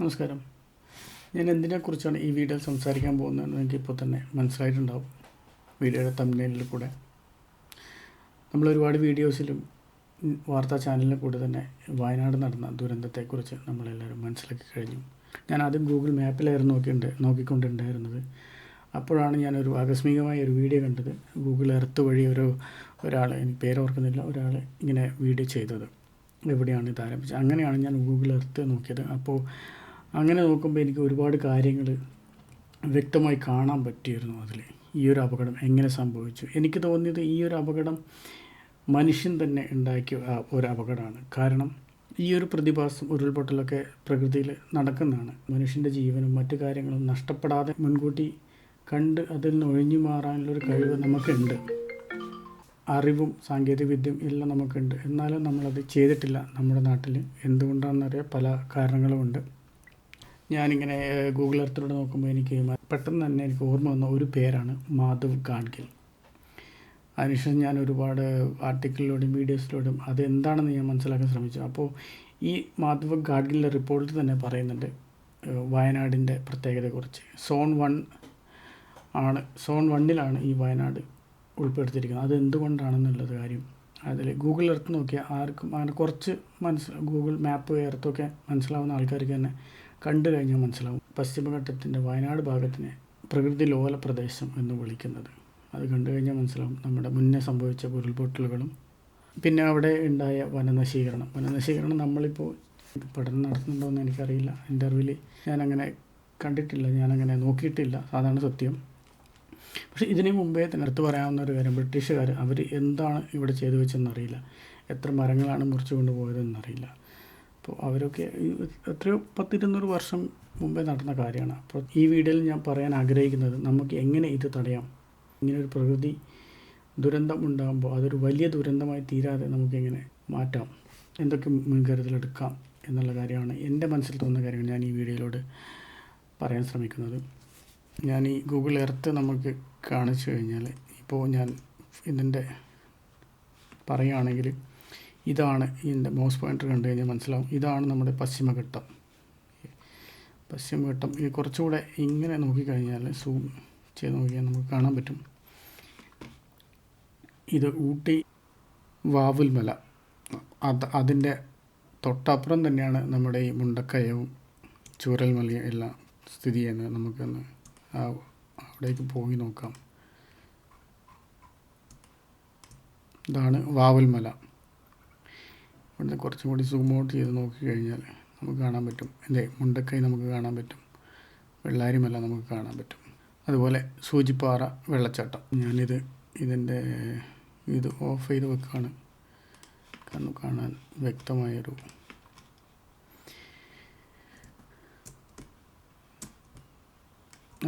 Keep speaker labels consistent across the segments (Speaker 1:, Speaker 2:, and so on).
Speaker 1: നമസ്കാരം. ഞാൻ എന്തിനെക്കുറിച്ചാണ് ഈ വീഡിയോയിൽ സംസാരിക്കാൻ പോകുന്നതെന്ന് എനിക്ക് ഇപ്പോൾ തന്നെ മനസ്സിലായിട്ടുണ്ടാവും. വീഡിയോയുടെ തമ്മിലിൽ കൂടെ. നമ്മൾ ഒരുപാട് വീഡിയോസിലും വാർത്താ ചാനലിലും കൂടെ തന്നെ വയനാട് നടന്ന ദുരന്തത്തെക്കുറിച്ച് നമ്മളെല്ലാവരും മനസ്സിലാക്കി കഴിഞ്ഞു. ഞാൻ ആദ്യം ഗൂഗിൾ മാപ്പിലായിരുന്നു നോക്കിയിട്ടുണ്ട് നോക്കിക്കൊണ്ടുണ്ടായിരുന്നത്. അപ്പോഴാണ് ഞാനൊരു ആകസ്മികമായ ഒരു വീഡിയോ കണ്ടത്. ഗൂഗിൾ എർത്ത് വഴി ഒരു ഒരാൾ എനിക്ക് പേരോർക്കുന്നില്ല ഒരാൾ ഇങ്ങനെ വീഡിയോ ചെയ്തത്. എവിടെയാണ് ഇത് ആരംഭിച്ചത്? അങ്ങനെയാണ് ഞാൻ ഗൂഗിൾ എർത്ത് നോക്കിയത്. അപ്പോൾ അങ്ങനെ നോക്കുമ്പോൾ എനിക്ക് ഒരുപാട് കാര്യങ്ങൾ വ്യക്തമായി കാണാൻ പറ്റിയിരുന്നു അതിൽ ഈ ഒരു അപകടം എങ്ങനെ സംഭവിച്ചു? എനിക്ക് തോന്നിയത് ഈ ഒരു അപകടം മനുഷ്യൻ തന്നെ ഉണ്ടാക്കിയ ഒരു അപകടമാണ്. കാരണം ഈ ഒരു പ്രതിഭാസം ഉരുൾപൊട്ടലൊക്കെ പ്രകൃതിയിൽ നടക്കുന്നതാണ്. മനുഷ്യന്റെ ജീവനും മറ്റു കാര്യങ്ങളും നഷ്ടപ്പെടാതെ മുൻകൂട്ടി കണ്ട് അതിൽ നിന്ന് ഒഴിഞ്ഞു മാറാനുള്ളൊരു കഴിവ് നമുക്കുണ്ട്. അറിവും സാങ്കേതികവിദ്യയും എല്ലാം നമുക്കുണ്ട്. എന്നാലും നമ്മളത് ചെയ്തിട്ടില്ല നമ്മുടെ നാട്ടിൽ എന്തുകൊണ്ടാണെന്നറിയാം? പല കാരണങ്ങളുമുണ്ട്. ഞാനിങ്ങനെ ഗൂഗിൾ എർത്തിലൂടെ നോക്കുമ്പോൾ എനിക്ക് പെട്ടെന്ന് തന്നെ എനിക്ക് ഓർമ്മ വന്ന ഒരു പേരാണ് മാധവ് ഗാഡ്ഗിൽ. അതിനുശേഷം ഞാൻ ഒരുപാട് ആർട്ടിക്കിളിലൂടെയും വീഡിയോസിലൂടെയും അതെന്താണെന്ന് ഞാൻ മനസ്സിലാക്കാൻ ശ്രമിച്ചു. അപ്പോൾ ഈ മാധവ് ഗാഡ്ഗിലിന്റെ റിപ്പോർട്ടിൽ തന്നെ പറയുന്നുണ്ട് വയനാടിന്റെ പ്രത്യേകതയെക്കുറിച്ച്. സോൺ വൺ ആണ് സോൺ വണ്ണിലാണ് ഈ വയനാട് ഉൾപ്പെടുത്തിയിരിക്കുന്നത്. അത് എന്തുകൊണ്ടാണെന്നുള്ളത് കാര്യം അതിൽ ഗൂഗിൾ എർത്ത് നോക്കിയാൽ ആർക്കും അങ്ങനെ കുറച്ച് മനസ്സിലാ ഗൂഗിൾ മാപ്പ് എർത്തൊക്കെ മനസ്സിലാവുന്ന ആൾക്കാർക്ക് തന്നെ കണ്ടു കഴിഞ്ഞാൽ മനസ്സിലാവും. പശ്ചിമഘട്ടത്തിന്റെ വയനാട് ഭാഗത്തിനെ പ്രകൃതി ലോല പ്രദേശം എന്ന് വിളിക്കുന്നത്. അത് കണ്ടു കഴിഞ്ഞാൽ മനസ്സിലാവും നമ്മുടെ മുന്നേ സംഭവിച്ച ഉരുൾപൊട്ടലുകളും പിന്നെ അവിടെ ഉണ്ടായ വനനശീകരണം. വനനശീകരണം നമ്മളിപ്പോൾ പഠനം നടത്തുന്നുണ്ടോ എന്ന് എനിക്കറിയില്ല. എന്റെ അറിവിൽ ഞാനങ്ങനെ കണ്ടിട്ടില്ല ഞാനങ്ങനെ നോക്കിയിട്ടില്ല. അതാണ് സത്യം. പക്ഷേ ഇതിന് മുമ്പേ തന്നെ എടുത്തു പറയാവുന്ന ഒരു കാര്യം ബ്രിട്ടീഷുകാർ അവർ എന്താണ് ഇവിടെ ചെയ്തു വെച്ചെന്നറിയില്ല എത്ര മരങ്ങളാണ് മുറിച്ചു കൊണ്ടുപോയതെന്നറിയില്ല അപ്പോൾ അവരൊക്കെ എത്രയോ പത്തിരുന്നൂറ് വർഷം മുമ്പേ നടന്ന കാര്യമാണ്. അപ്പോൾ ഈ വീഡിയോയിൽ ഞാൻ പറയാൻ ആഗ്രഹിക്കുന്നത് നമുക്ക് എങ്ങനെ ഇത് തടയാം? ഇങ്ങനൊരു പ്രകൃതി ദുരന്തം ഉണ്ടാകുമ്പോൾ അതൊരു വലിയ ദുരന്തമായി തീരാതെ നമുക്കെങ്ങനെ മാറ്റാം? എന്തൊക്കെ മുൻകരുതലെടുക്കാം എന്നുള്ള കാര്യമാണ് എന്റെ മനസ്സിൽ തോന്നുന്ന കാര്യങ്ങൾ ഞാൻ ഈ വീഡിയോയിലോട് പറയാൻ ശ്രമിക്കുന്നത്. ഞാൻ ഈ ഗൂഗിൾ എർത്ത് നമുക്ക് കാണിച്ചു കഴിഞ്ഞാൽ ഇപ്പോൾ ഞാൻ ഇതിന്റെ പറയുകയാണെങ്കിൽ ഇതാണ് ഇതിന്റെ മോസ് പോയിന്റർ കണ്ടു കഴിഞ്ഞാൽ മനസ്സിലാവും. ഇതാണ് നമ്മുടെ പശ്ചിമഘട്ടം. പശ്ചിമഘട്ടം ഈ കുറച്ചുകൂടെ ഇങ്ങനെ നോക്കിക്കഴിഞ്ഞാൽ സൂം ചെയ്ത് നോക്കിയാൽ നമുക്ക് കാണാൻ പറ്റും. ഇത് ഊട്ടി വാവുൽമല. അത് അതിന്റെ തൊട്ടപ്പുറം തന്നെയാണ് നമ്മുടെ ഈ മുണ്ടക്കയവും ചൂരൽമലയും എല്ലാം സ്ഥിതി ചെയ്യുന്നത്. നമുക്കൊന്ന് അവിടേക്ക് പോയി നോക്കാം. ഇതാണ് വാവൽമല. ഇവിടുന്ന് കുറച്ചും കൂടി സൂം ഔട്ട് ചെയ്ത് നോക്കിക്കഴിഞ്ഞാൽ നമുക്ക് കാണാൻ പറ്റും. എന്റെ മുണ്ടക്കൈ നമുക്ക് കാണാൻ പറ്റും. വെള്ളാരിമല നമുക്ക് കാണാൻ പറ്റും. അതുപോലെ സൂചിപ്പാറ വെള്ളച്ചാട്ടം. ഞാനിത് ഇതിന്റെ ഇത് ഓഫ് ചെയ്ത് വെക്കുകയാണ് കാരണം കാണാൻ വ്യക്തമായൊരു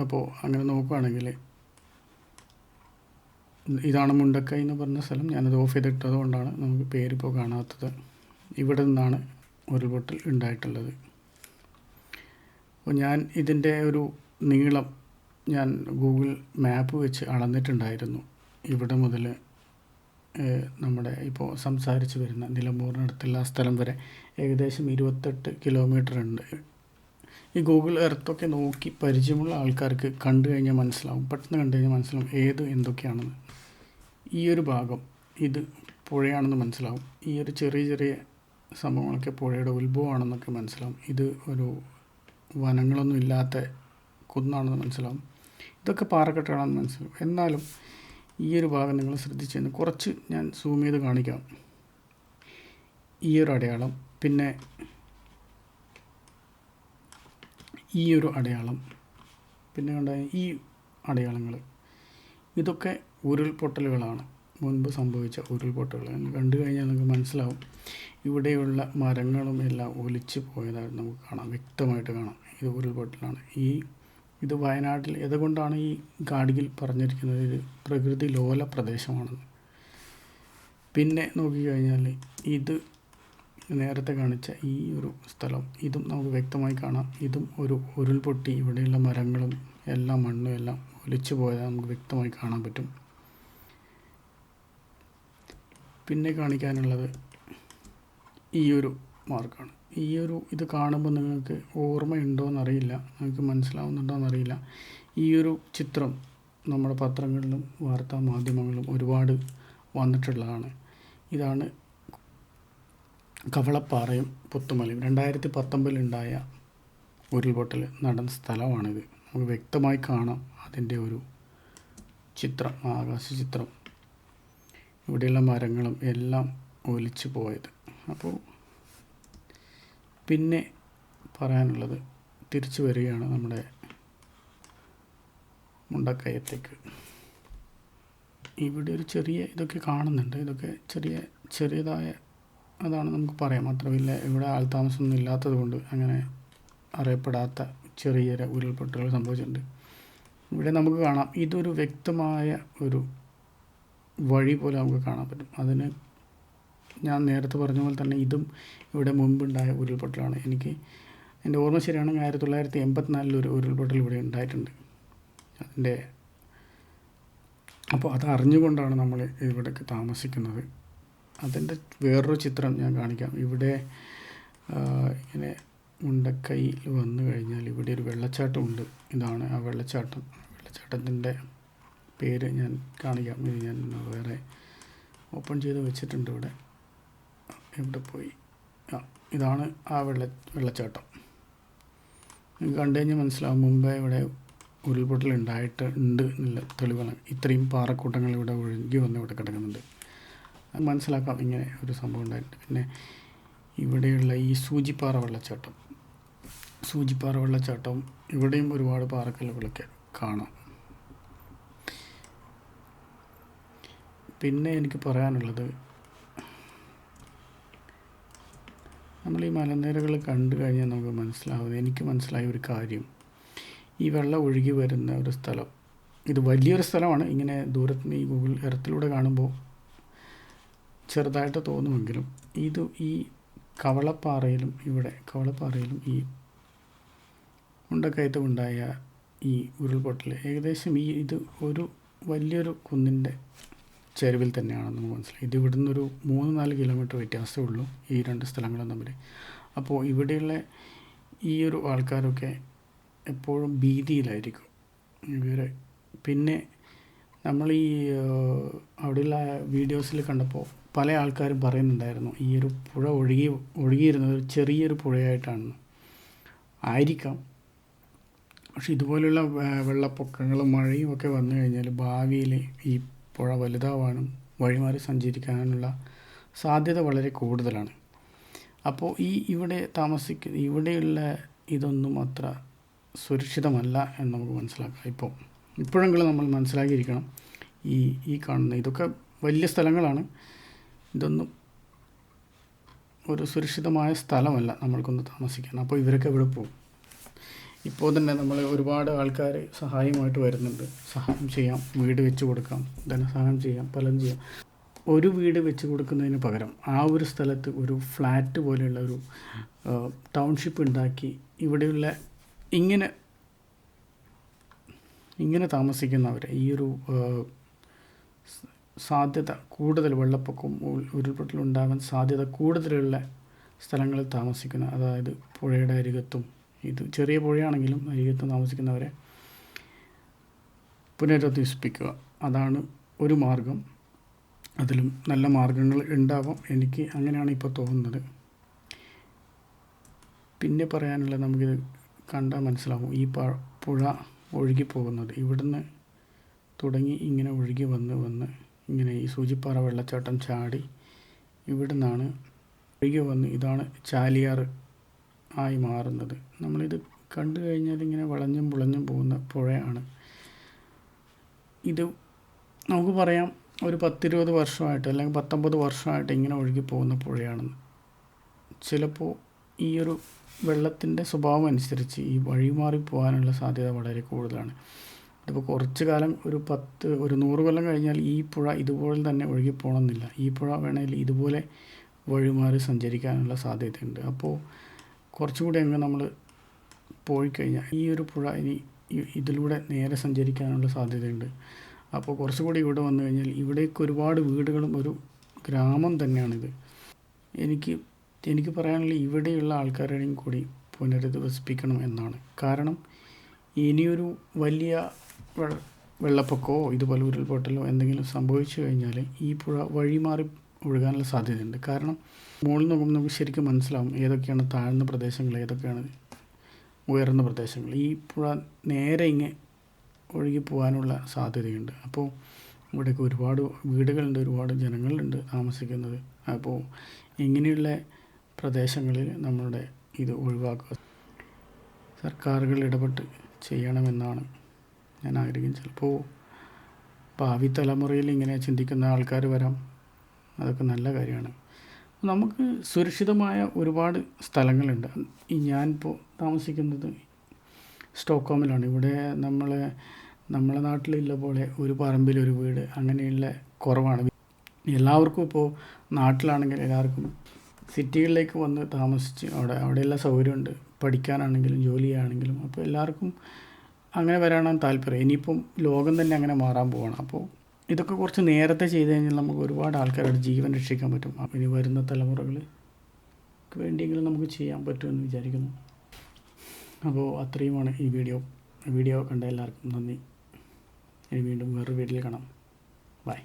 Speaker 1: അപ്പോൾ അങ്ങനെ നോക്കുകയാണെങ്കിൽ ഇതാണ് മുണ്ടക്കൈ എന്ന് പറഞ്ഞ സ്ഥലം. ഞാനത് ഓഫ് ചെയ്തിട്ടത് കൊണ്ടാണ് നമുക്ക് പേരിപ്പോൾ കാണാത്തത്. ഇവിടെ നിന്നാണ് ഉരുൾപൊട്ടൽ ഉണ്ടായിട്ടുള്ളത്. അപ്പോൾ ഞാൻ ഇതിന്റെ ഒരു നീളം ഞാൻ ഗൂഗിൾ മാപ്പ് വെച്ച് അളന്നിട്ടുണ്ടായിരുന്നു. ഇവിടെ മുതൽ നമ്മുടെ ഇപ്പോൾ സംസാരിച്ച് വരുന്ന നിലമ്പൂറിനടുത്തുള്ള സ്ഥലം വരെ ഏകദേശം ഇരുപത്തെട്ട് കിലോമീറ്റർ ഉണ്ട്. ഈ ഗൂഗിൾ എർത്തൊക്കെ നോക്കി പരിചയമുള്ള ആൾക്കാർക്ക് കണ്ടു കഴിഞ്ഞാൽ മനസ്സിലാവും പെട്ടെന്ന് കണ്ടു കഴിഞ്ഞാൽ മനസ്സിലാവും ഏത് എന്തൊക്കെയാണെന്ന്. ഈ ഒരു ഭാഗം ഇത് പുഴയാണെന്ന് മനസ്സിലാവും. ഈ ഒരു ചെറിയ ചെറിയ സംഭവങ്ങളൊക്കെ പുഴയുടെ ഉത്ഭവമാണെന്നൊക്കെ മനസ്സിലാവും. ഇത് ഒരു വനങ്ങളൊന്നും ഇല്ലാത്ത കുന്നാണെന്ന് മനസ്സിലാവും. ഇതൊക്കെ പാറക്കെട്ടുകളാണെന്ന് മനസ്സിലാവും. എന്നാലും ഈ ഒരു ഭാഗം നിങ്ങൾ ശ്രദ്ധിച്ചു കുറച്ച് ഞാൻ സൂം ചെയ്ത് കാണിക്കാം. ഈ ഒരു അടയാളം പിന്നെ ഈ ഒരു അടയാളം പിന്നെ കണ്ട ഈ അടയാളങ്ങൾ. ഇതൊക്കെ ഉരുൾപൊട്ടലുകളാണ്. മുൻപ് സംഭവിച്ച ഉരുൾപൊട്ടലുകൾ. കണ്ടു കഴിഞ്ഞാൽ നിങ്ങൾക്ക് മനസ്സിലാവും. ഇവിടെയുള്ള മരങ്ങളും എല്ലാം ഒലിച്ച് പോയതായിട്ട് നമുക്ക് കാണാം. വ്യക്തമായിട്ട് കാണാം. ഇത് ഉരുൾപൊട്ടലാണ്. ഈ ഇത് വയനാട്ടിൽ ഇതുകൊണ്ടാണ് ഈ ഗാഡ്ഗിൽ പറഞ്ഞിരിക്കുന്നത്? ഇത് പ്രകൃതി ലോല പ്രദേശമാണെന്ന്. പിന്നെ നോക്കിക്കഴിഞ്ഞാൽ ഇത് നേരത്തെ കാണിച്ച ഈ ഒരു സ്ഥലം. ഇതും നമുക്ക് വ്യക്തമായി കാണാം. ഇതും ഒരു ഉരുൾപൊട്ടി. ഇവിടെയുള്ള മരങ്ങളും എല്ലാം മണ്ണും എല്ലാം ഒലിച്ചു പോയത് നമുക്ക് വ്യക്തമായി കാണാൻ പറ്റും. പിന്നെ കാണിക്കാനുള്ളത് ഈ ഒരു മാർക്കാണ് ഈ ഒരു ഇത് കാണുമ്പോൾ നിങ്ങൾക്ക് ഓർമ്മയുണ്ടോ എന്നറിയില്ല നിങ്ങൾക്ക് മനസ്സിലാവുന്നുണ്ടോ എന്നറിയില്ല ഈ ഒരു ചിത്രം നമ്മുടെ പത്രങ്ങളിലും വാർത്താ മാധ്യമങ്ങളിലും ഒരുപാട് വന്നിട്ടുള്ളതാണ്. ഇതാണ് കവളപ്പാറയും പുത്തുമലയും. രണ്ടായിരത്തി പത്തൊമ്പതിലുണ്ടായ ഉരുൾപൊട്ടൽ നടന്ന സ്ഥലമാണിത്. നമുക്ക് വ്യക്തമായി കാണാം അതിന്റെ ഒരു ചിത്രം ആകാശ ചിത്രം. ഇവിടെയുള്ള മരങ്ങളും എല്ലാം ഒലിച്ചു പോയത്. അപ്പോൾ പിന്നെ പറയാനുള്ളത് തിരിച്ചു വരികയാണ് നമ്മുടെ മുണ്ടക്കയത്തേക്ക്. ഇവിടെ ഒരു ചെറിയ ഇതൊക്കെ കാണുന്നുണ്ട്. ഇതൊക്കെ ചെറിയ ചെറിയതായ അതാണ് നമുക്ക് പറയാം മാത്രമില്ല ഇവിടെ ആൾതാമസമൊന്നും ഇല്ലാത്തത് കൊണ്ട് അങ്ങനെ അറിയപ്പെടാത്ത ചെറിയ ഉരുൾപൊട്ടലുകൾ സംഭവിച്ചിട്ടുണ്ട്. ഇവിടെ നമുക്ക് കാണാം. ഇതൊരു വ്യക്തമായ ഒരു വഴി പോലെ നമുക്ക് കാണാൻ പറ്റും. അതിന് ഞാൻ നേരത്തെ പറഞ്ഞ പോലെ തന്നെ ഇതും ഇവിടെ മുമ്പുണ്ടായ ഉരുൾപൊട്ടലാണ്. എനിക്ക് എന്റെ ഓർമ്മ ശരിയാണെങ്കിൽ ആയിരത്തി തൊള്ളായിരത്തി എൺപത്തിനാലിൽ ഒരു ഉരുൾപൊട്ടൽ ഇവിടെ ഉണ്ടായിട്ടുണ്ട്. അതിന്റെ അപ്പോൾ അത് അറിഞ്ഞുകൊണ്ടാണ് നമ്മൾ ഇവിടേക്ക് താമസിക്കുന്നത്. അതിന്റെ വേറൊരു ചിത്രം ഞാൻ കാണിക്കാം. ഇവിടെ ഇങ്ങനെ മുണ്ടക്കൈയിൽ വന്നു കഴിഞ്ഞാൽ ഇവിടെ ഒരു വെള്ളച്ചാട്ടമുണ്ട് ഇതാണ് ആ വെള്ളച്ചാട്ടം. വെള്ളച്ചാട്ടത്തിന്റെ പേര് ഞാൻ കാണിക്കാം. ഇത് ഞാൻ വേറെ ഓപ്പൺ ചെയ്ത് വെച്ചിട്ടുണ്ട് ഇവിടെ. എവിടെ പോയി. ആ ഇതാണ് ആ വെള്ള വെള്ളച്ചാട്ടം. നിങ്ങൾക്ക് കണ്ടു കഴിഞ്ഞാൽ മനസ്സിലാവും മുമ്പേ ഇവിടെ ഉരുൾപൊട്ടൽ ഉണ്ടായിട്ട് ഉണ്ട് എന്നുള്ള തെളിവാണ്. ഇത്രയും പാറക്കൂട്ടങ്ങൾ ഇവിടെ ഒഴുകി വന്ന് ഇവിടെ കിടക്കുന്നുണ്ട്. അത് മനസ്സിലാക്കാം ഇങ്ങനെ ഒരു സംഭവം ഉണ്ടായിട്ട്. പിന്നെ ഇവിടെയുള്ള ഈ സൂചിപ്പാറ വെള്ളച്ചാട്ടം. സൂചിപ്പാറ വെള്ളച്ചാട്ടം ഇവിടെയും ഒരുപാട് പാറക്കല്ലുകളൊക്കെ കാണാം. പിന്നെ എനിക്ക് പറയാനുള്ളത് നമ്മൾ ഈ മലനിരകൾ കണ്ടു കഴിഞ്ഞാൽ നമുക്ക് മനസ്സിലാവുന്നത് എനിക്ക് മനസ്സിലായ ഒരു കാര്യം. ഈ വെള്ളം ഒഴുകി വരുന്ന ഒരു സ്ഥലം. ഇത് വലിയൊരു സ്ഥലമാണ്. ഇങ്ങനെ ദൂരത്ത് നിന്ന് ഈ ഗൂഗിൾ എർത്തിലൂടെ കാണുമ്പോൾ ചെറുതായിട്ട് തോന്നുമെങ്കിലും ഇത് ഈ കവളപ്പാറയിലും ഇവിടെ കവളപ്പാറയിലും ഈ ഉണ്ടക്കയത്തും ഉണ്ടായ ഈ ഉരുൾപൊട്ടൽ ഏകദേശം ഈ ഇത് ഒരു വലിയൊരു കുന്നിന്റെ ചെരുവിൽ തന്നെയാണെന്ന് നമുക്ക് മനസ്സിലായി. ഇത് ഇവിടുന്ന് ഒരു മൂന്ന് നാല് കിലോമീറ്റർ വ്യത്യാസമേ ഉള്ളൂ ഈ രണ്ട് സ്ഥലങ്ങളും തമ്മിൽ. അപ്പോൾ ഇവിടെയുള്ള ഈ ഒരു ആൾക്കാരൊക്കെ എപ്പോഴും ഭീതിയിലായിരിക്കും. ഇവർ പിന്നെ നമ്മൾ ഈ അവിടെയുള്ള വീഡിയോസിൽ കണ്ടപ്പോൾ പല ആൾക്കാരും പറയുന്നുണ്ടായിരുന്നു ഈ ഒരു പുഴ ഒഴുകി ഒഴുകിയിരുന്നത് ഒരു ചെറിയൊരു പുഴയായിട്ടാണ്. ആയിരിക്കാം. പക്ഷെ ഇതുപോലെയുള്ള വെള്ളപ്പൊക്കങ്ങളും മഴയും ഒക്കെ വന്നു കഴിഞ്ഞാൽ ഭാവിയിൽ ഈ പുഴ വലുതാവാനും വഴിമാറി സഞ്ചരിക്കാനുള്ള സാധ്യത വളരെ കൂടുതലാണ്. അപ്പോൾ ഈ ഇവിടെ താമസിക്കുന്ന ഇവിടെയുള്ള ഇതൊന്നും അത്ര സുരക്ഷിതമല്ല എന്ന് നമുക്ക് മനസ്സിലാക്കാം. ഇപ്പോൾ ഇപ്പോഴെങ്കിലും നമ്മൾ മനസ്സിലാക്കിയിരിക്കണം ഈ ഈ കാണുന്ന ഇതൊക്കെ വലിയ സ്ഥലങ്ങളാണ്. ഇതൊന്നും ഒരു സുരക്ഷിതമായ സ്ഥലമല്ല നമ്മൾക്കൊന്ന് താമസിക്കാൻ. അപ്പോൾ ഇവരൊക്കെ ഇവിടെ പോകും? ഇപ്പോൾ തന്നെ നമ്മൾ ഒരുപാട് ആൾക്കാർ സഹായമായിട്ട് വരുന്നുണ്ട്. സഹായം ചെയ്യാം വീട് വെച്ച് കൊടുക്കാം ധനസഹായം ചെയ്യാം പലതും ചെയ്യാം. ഒരു വീട് വെച്ച് കൊടുക്കുന്നതിന് പകരം ആ ഒരു സ്ഥലത്ത് ഒരു ഫ്ലാറ്റ് പോലെയുള്ള ഒരു ടൗൺഷിപ്പ് ഉണ്ടാക്കി ഇവിടെയുള്ള ഇങ്ങനെ ഇങ്ങനെ താമസിക്കുന്നവരെ ഈ ഒരു സാധ്യത കൂടുതൽ വെള്ളപ്പൊക്കം ഉരുൾപൊട്ടലുണ്ടാകാൻ സാധ്യത കൂടുതലുള്ള സ്ഥലങ്ങളിൽ താമസിക്കുന്ന അതായത് പുഴയുടെ അരികത്തും ഇത് ചെറിയ പുഴയാണെങ്കിലും അരികത്ത് താമസിക്കുന്നവരെ പുനരധിവസിപ്പിക്കുക. അതാണ് ഒരു മാർഗം. അതിലും നല്ല മാർഗങ്ങൾ ഉണ്ടാവാം. എനിക്ക് അങ്ങനെയാണ് ഇപ്പോൾ തോന്നുന്നത്. പിന്നെ പറയാനുള്ളത് നമുക്കിത് കണ്ടാൽ മനസ്സിലാവും. ഈ പുഴ ഒഴുകി പോകുന്നത് ഇവിടുന്ന് തുടങ്ങി ഇങ്ങനെ ഒഴുകി വന്ന് വന്ന് ഇങ്ങനെ ഈ സൂചിപ്പാറ വെള്ളച്ചാട്ടം ചാടി ഇവിടുന്നാണ് ഒഴുകി വന്ന് ഇതാണ് ചാലിയാർ ആയി മാറുന്നത്. നമ്മളിത് കണ്ടു കഴിഞ്ഞാൽ ഇങ്ങനെ വളഞ്ഞും പുളഞ്ഞും പോകുന്ന പുഴയാണ്. ഇത് നമുക്ക് പറയാം ഒരു പത്തിരുപത് വർഷമായിട്ട് അല്ലെങ്കിൽ പത്തൊമ്പത് വർഷമായിട്ട് ഇങ്ങനെ ഒഴുകി പോകുന്ന പുഴയാണെന്ന് ചിലപ്പോൾ ഈ ഒരു വെള്ളത്തിന്റെ സ്വഭാവം അനുസരിച്ച് ഈ വഴി മാറി പോകാനുള്ള സാധ്യത വളരെ കൂടുതലാണ്. ഇതിപ്പോൾ കുറച്ച് കാലം ഒരു പത്ത് ഒരു നൂറ് കൊല്ലം കഴിഞ്ഞാൽ ഈ പുഴ ഇതുപോലെ തന്നെ ഒഴുകി പോകണമെന്നില്ല. ഈ പുഴ വേണമെങ്കിൽ ഇതുപോലെ വഴിമാറി സഞ്ചരിക്കാനുള്ള സാധ്യതയുണ്ട്. അപ്പോൾ കുറച്ചും കൂടി അങ്ങ് നമ്മൾ പോയി കഴിഞ്ഞാൽ ഈ ഒരു പുഴ ഇനി ഇതിലൂടെ നേരെ സഞ്ചരിക്കാനുള്ള സാധ്യതയുണ്ട്. അപ്പോൾ കുറച്ചുകൂടി ഇവിടെ വന്നു കഴിഞ്ഞാൽ ഇവിടേക്ക് ഒരുപാട് വീടുകളും ഒരു ഗ്രാമം തന്നെയാണിത്. എനിക്ക് എനിക്ക് പറയാനുള്ള ഇവിടെയുള്ള ആൾക്കാരുടെയും കൂടി പുനരധിവസിപ്പിക്കണം എന്നാണ്. കാരണം ഇനിയൊരു വലിയ വെള്ളപ്പൊക്കമോ ഇതുപോലെ ഉരുൾപൊട്ടലോ എന്തെങ്കിലും സംഭവിച്ചു കഴിഞ്ഞാൽ ഈ പുഴ വഴിമാറി ഒഴുകാനുള്ള സാധ്യതയുണ്ട്. കാരണം മുകളിൽ നോക്കുമ്പോൾ നമുക്ക് ശരിക്കും മനസ്സിലാവും ഏതൊക്കെയാണ് താഴ്ന്ന പ്രദേശങ്ങൾ ഏതൊക്കെയാണ് ഉയർന്ന പ്രദേശങ്ങൾ. ഈ പുഴ നേരെ ഇങ്ങ് ഒഴുകി പോകാനുള്ള സാധ്യതയുണ്ട്. അപ്പോൾ ഇവിടെയൊക്കെ ഒരുപാട് വീടുകളുണ്ട് ഒരുപാട് ജനങ്ങളുണ്ട് താമസിക്കുന്നത്. അപ്പോൾ ഇങ്ങനെയുള്ള പ്രദേശങ്ങളിൽ നമ്മളുടെ ഇത് ഒഴിവാക്കുക. സർക്കാരുകൾ ഇടപെട്ട് ചെയ്യണമെന്നാണ് ഞാൻ ആഗ്രഹിക്കുന്നത്. ചിലപ്പോൾ ഭാവി തലമുറയിൽ ഇങ്ങനെ ചിന്തിക്കുന്ന ആൾക്കാർ വരാം. അതൊക്കെ നല്ല കാര്യമാണ്. നമുക്ക് സുരക്ഷിതമായ ഒരുപാട് സ്ഥലങ്ങളുണ്ട്. ഈ ഞാനിപ്പോൾ താമസിക്കുന്നത് സ്റ്റോക്ക്ഹോമിലാണ്. ഇവിടെ നമ്മൾ നമ്മളെ നാട്ടിലുള്ള പോലെ ഒരു പറമ്പിൽ ഒരു വീട് അങ്ങനെയുള്ള കുറവാണ്. എല്ലാവർക്കും ഇപ്പോൾ നാട്ടിലാണെങ്കിൽ എല്ലാവർക്കും സിറ്റികളിലേക്ക് വന്ന് താമസിച്ച് അവിടെ അവിടെയുള്ള സൗകര്യമുണ്ട്. പഠിക്കാനാണെങ്കിലും ജോലി ചെയ്യാണെങ്കിലും അപ്പോൾ എല്ലാവർക്കും അങ്ങനെ വരാനാണ് താല്പര്യം. ഇനിയിപ്പം ലോകം തന്നെ അങ്ങനെ മാറാൻ പോവാണ്. അപ്പോൾ ഇതൊക്കെ കുറച്ച് നേരത്തെ ചെയ്ത് കഴിഞ്ഞാൽ നമുക്ക് ഒരുപാട് ആൾക്കാരുടെ ജീവൻ രക്ഷിക്കാൻ പറ്റും. ഇനി വരുന്ന തലമുറകൾക്ക് വേണ്ടിയെങ്കിലും നമുക്ക് ചെയ്യാൻ പറ്റുമെന്ന് വിചാരിക്കുന്നു. അപ്പോൾ അത്രയുമാണ് ഈ വീഡിയോ. വീഡിയോ കണ്ട എല്ലാവർക്കും നന്ദി. ഇനി വീണ്ടും വേറൊരു വീഡിയോയിൽ കാണാം. ബൈ.